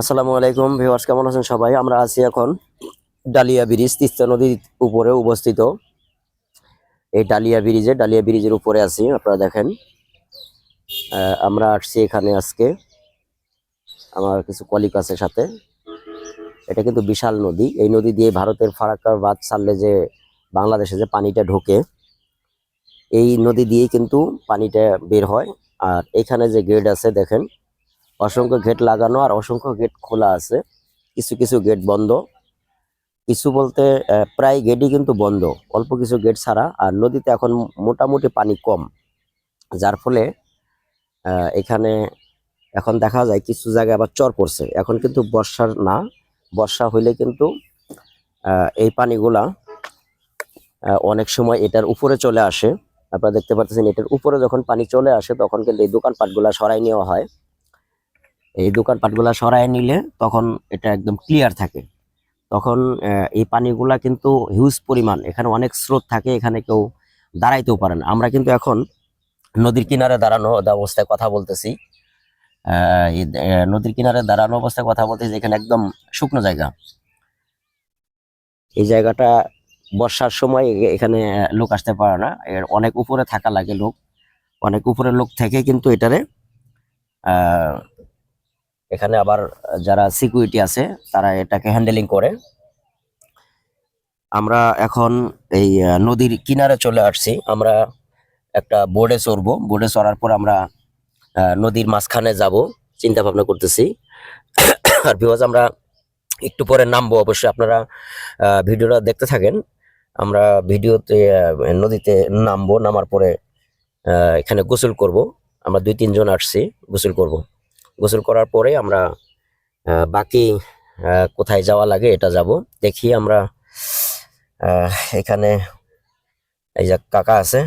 আসসালামু আলাইকুম ভিউয়ার্স, কেমন আছেন সবাই? আমরা আছি এখন ডালিয়া ব্রিজ, তিস্তা নদীর উপরে অবস্থিত। এই ডালিয়া ব্রিজে, ডালিয়া ব্রিজের উপরে আছি, আপনারা দেখেন। আমরা আসছি এখানে আজকে। আমার কিছু কলিক আছে সাথে। এটা কিন্তু বিশাল নদী। এই নদী দিয়ে ভারতের ফারাক্কার বাদ ছাড়লে যে বাংলাদেশে যে পানিটা ঢোকে, এই নদী দিয়েই কিন্তু পানিটা বের হয়। আর এখানে যে গেট আছে, দেখেন অসংখ্য গেট লাগানো আর অসংখ্য গেট খোলা আছে। কিছু কিছু গেট বন্ধ। কিছু বলতে প্রায় গেটই কিন্তু বন্ধ। অল্প কিছু গেট ছাড়া আর নদীতে এখন মোটামুটি পানি কম। যার ফলে এখানে এখন দেখা যায় কিছু জায়গায় আবার চর পড়ছে। এখন কিন্তু বর্ষার না, বর্ষা হইলে কিন্তু এই পানিগুলা অনেক সময় এটার উপরে চলে আসে। আপনারা দেখতে পাচ্ছেন এটার উপরে যখন পানি চলে আসে, তখন কিন্তু এই দোকানপাটগুলা সরাই নেওয়া হয়। এই দোকানপাটগুলা সরায় নিলে তখন এটা একদম ক্লিয়ার থাকে। তখন এই পানিগুলা কিন্তু হিউজ পরিমাণ। এখানে অনেক স্রোত থাকে, এখানে কেউ দাঁড়াইতেও পারে না। আমরা কিন্তু এখন নদীর কিনারে দাঁড়ানো অবস্থায় কথা বলতেছি। নদীর কিনারে দাঁড়ানো অবস্থায় কথা বলতেছি এখানে একদম শুকনো জায়গা। এই জায়গাটা বর্ষার সময় এখানে লোক আসতে পারে না। এর অনেক উপরে থাকা লাগে লোক। অনেক উপরে লোক থেকে কিন্তু এটারে এখানে আবার যারা সিকিউরিটি আছে, তারা এটাকে হ্যান্ডেলিং করে। আমরা এখন এই নদীর কিনারে চলে আসছি। আমরা একটা বোর্ডে চড়বো। বোর্ডে চড়ার পর আমরা নদীর মাঝখানে যাব। চিন্তা ভাবনা করতেছি। আর বিকজ আমরা একটু পরে নামবো অবশ্যই। আপনারা ভিডিওটা দেখতে থাকেন। আমরা ভিডিওতে নদীতে নামবো। নামার পরে এখানে গোসল করব। আমরা দুই তিনজন আসছি, গোসল করব। গোসল করার পরে আমরা বাকি কোথায় যাওয়া লাগে এটা যাব। দেখি আমরা এখানে এই যে কাকা আছে।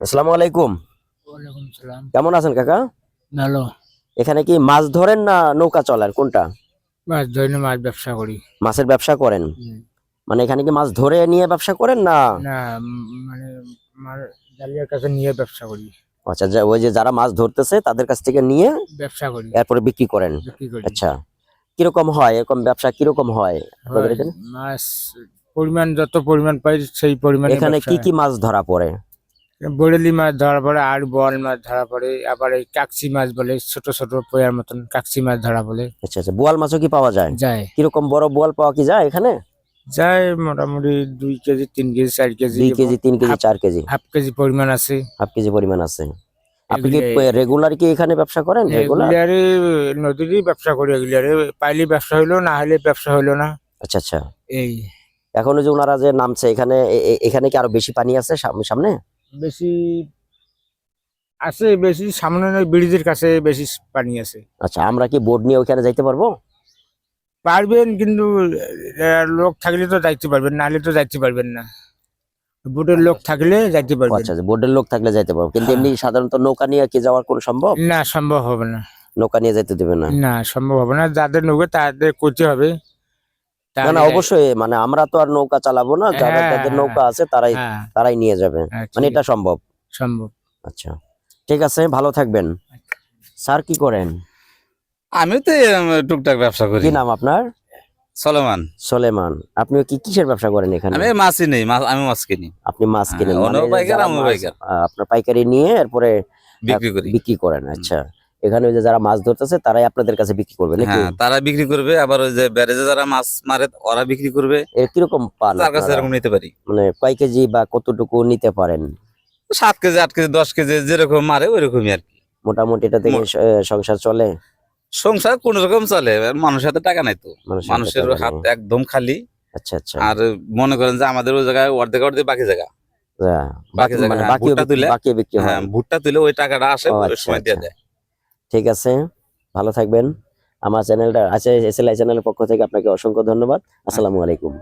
আসসালামু আলাইকুম। কেমন আছেন কাকা? ভালো। এখানে কি মাছ ধরেন না নৌকা চলেন কোনটা? মাছ ধরে না মাছ ব্যবসা করি। মাছের ব্যবসা করেন? মানে এখানে কি মাছ ধরে নিয়ে ব্যবসা করেন না? না মানে আমার জালিয়ার কাছে নিয়ে ব্যবসা করি। আচ্ছা যা- ওই যে যারা মাছ ধরতেছে তাদের কাছ থেকে নিয়ে ব্যবসা করি। এরপরে বিক্রি করেন। আচ্ছা কীরকম হয়? এরকম ব্যবসা কীরকম হয়? মাছ পরিমাণ যত পরিমাণ পাই সেই পরিমাণে এখানে কি কি মাছ ধরা পড়ে? বরেলি মাছ ধরা পড়ে আর বল মাছ ধরা পড়ে আবার এই কাকসি মাছ বলে ছোট ছোট পয়ার মতন কাকসি মাছ ধরা বলে। আচ্ছা আচ্ছা বোয়াল মাছও কি পাওয়া যায়? যায়। কীরকম বড় বোয়াল পাওয়া কি যায় এখানে? যায় মোটামুটি দুই কেজি তিন কেজি চার কেজি দুই কেজি তিন কেজি চার কেজি। হাফ কেজি পরিমাণ আছে। হাফ কেজি পরিমাণ আছে। আপনি কি রেগুলার কি এখানে ব্যবসা করেন? রেগুলার নদীরই ব্যবসা করি এগুলারে পাইলে ব্যবসা হইল না হলে ব্যবসা হইল না। আচ্ছা আচ্ছা। এই। এখন যে ওনারা যে নামছে এখানে এখানে কি আরও বেশি পানি আছে সাম- সামনে? বেশি আছে বেশি সামনে ব্রিজের কাছে বেশি পানি আছে। আচ্ছা আমরা কি বোর্ড নিয়ে ওখানে যাইতে পারব? পারবেন কিন্তু লোক থাকলে তো যাইতে পারবেন নাহলে তো যাইতে পারবেন না। বোটের লোক থাকলে যাইতে পারবেন। আচ্ছা আচ্ছা, বোর্ডের লোক থাকলে যাইতে পারব। কিন্তু হ্যাঁ। এমনি সাধারণত নৌকা নিয়ে কি যাওয়ার কোনো সম্ভব? না সম্ভব হবে না। নৌকা নিয়ে যাইতে দেবে না? না সম্ভব হবে না। যাদের নৌকা তাদের করতে হবে। না না অবশ্যই মানে আমরা তো আর নৌকা চালাবো না। যাদের হ্যাঁ, যাদের হ্যাঁ। নৌকা আছে তারাই হ্যাঁ। তারাই নিয়ে যাবে। হ্যাঁ, মানে এটা সম্ভব। সম্ভব। আচ্ছা। ঠিক আছে ভালো থাকবেন। স্যার কি করেন? আমি তো টুকটাক ব্যবসা করি। কি নাম আপনার? সলমান। সোলেমান। আপনি কি কিসের ব্যবসা করেন এখানে? আমি মাছই নেই মাছ আমি মাছ কিনি। আপনি মাছ কিনেন। হ্যাঁ, মানে পাইকার, মাছ, পাইকার। আপনার পাইকারি নিয়ে এরপরে বিক্রি করি। বিক্রি করেন আচ্ছা। এখানে ওই যে যারা মাছ ধরতেছে তারাই আপনাদের কাছে বিক্রি করবে নাকি? হ্যাঁ তারা বিক্রি করবে। আবার ওই যে ব্যারেজে যারা মাছ মারে ওরা বিক্রি করবে। এর কীরকম পান তার কাছে এরকম নিতে পারি। মানে কয় কেজি বা কতটুকু নিতে পারেন? সাত কেজি আট কেজি দশ কেজি যেরকম মারে ওই রকমই আর কি। মোটামুটি এটা থেকে সংসার চলে? সংসার কোন রকম চলে মানুষের হাতে টাকা নাই তো। মানুষের হাতে একদম খালি। আচ্ছা আচ্ছা। আর মনে করেন যে আমাদের ওই জায়গায় অর্ধেক অর্ধেক বাকি জায়গা। হ্যাঁ, মানে হ্যাঁ, ভুট্টা তুলে- হ্যাঁ। ভুট্টা তুলে ওই টাকাটা আসে ও, আচ্ছা, সময় দিয়ে আচ্ছা। দেয় ঠিক আছে ভালো থাকবেন। আমার চ্যানেলটা আছে আই চ্যানেলের পক্ষ থেকে আপনাকে অসংখ্য ধন্যবাদ। আসসালামু আলাইকুম।